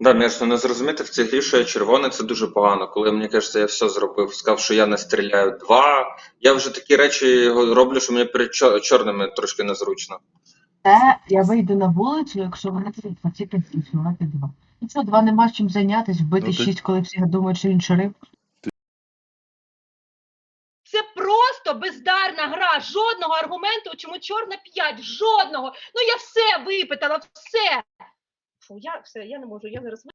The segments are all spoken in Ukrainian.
Да, Міш, ну не зрозуміти в цій грі, що я червоний, це дуже погано. Коли мені кажеться, я все зробив, сказав, що я не стріляю два. Я вже такі речі роблю, що мені перед чорними трошки незручно. Це я вийду на вулицю, якщо вони будуть хотіти фільмувати два. Ну що, два нема чим зайнятися, вбити Ну, ти- шість, коли всі думають, що він шериф. Це просто бездарна гра. Жодного аргументу, чому чорна 5. Жодного. Ну я все випитала, все. Фу, я все, я не можу. Я зараз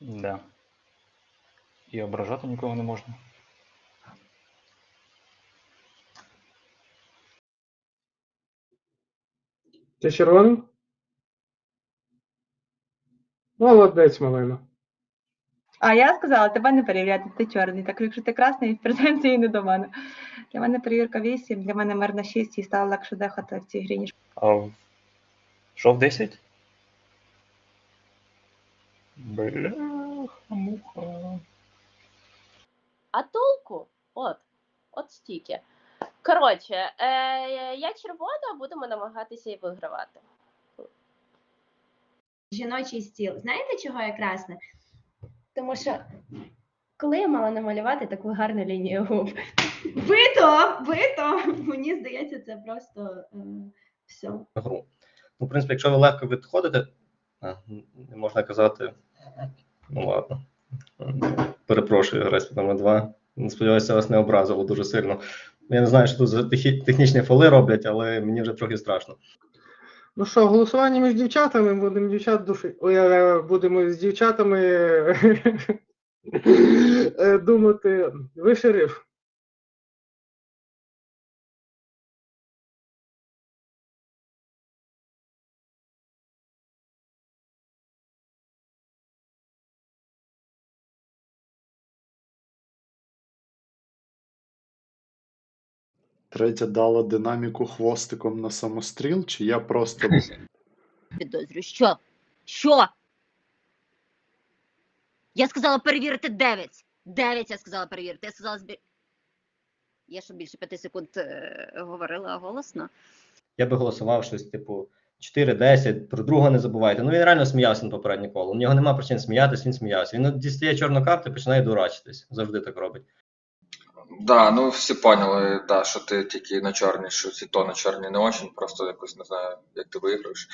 Да. І ображати нікого не можна. Ти червоний? Молодець, малина. А я сказала, тебе не перевіряти, ти чорний. Так якщо ти красний, претензії не до мене. Для мене перевірка 8, для мене мир на 6 і стало легше дихати в цій грі, ніж А що в 10? Бляха, муха. А толку? От, от стільки. Коротше, е, я червона, будемо намагатися і вигравати. Жіночий стіл. Знаєте, чого я красна? Тому що коли я мала намалювати таку гарну лінію губ, бито, бито, мені здається, це просто е, все. гру. Ну, в принципі, якщо ви легко відходите, а, не можна казати. Ну ладно. Перепрошую, грець номер 2. Сподіваюся, вас не образило дуже сильно. Я не знаю, що тут за технічні фоли роблять, але мені вже трохи страшно. Ну що, голосування між дівчатами, будемо дівчат душі. Ой, будемо з дівчатами е, думати. Ви шериф. Третя дала динаміку хвостиком на самостріл, чи я просто. Підозрюю, що? Що? Я сказала перевірити 9. 9 я сказала перевірити. Я сказала збір. Я що більше 5 секунд е, говорила голосно. Я би голосував щось, типу, 4-10, про друга не забувайте. Ну він реально сміявся на попереднє коло. У нього нема причин сміятися, він сміявся. Він от дістає чорну карту і починає дурачитись. Завжди так робить. Да, ну всі поняли, да, що ти тільки на чорній, що ці то на чорній не очень, просто якось не знаю, як ти виграєш.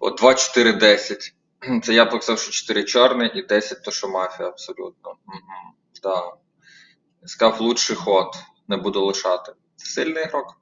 От 2, 4, 10. Це я показав, що 4 чорний і 10 то, що мафія, абсолютно. Угу. Да. Скав лучший ход, не буду лишати. Сильний ігрок.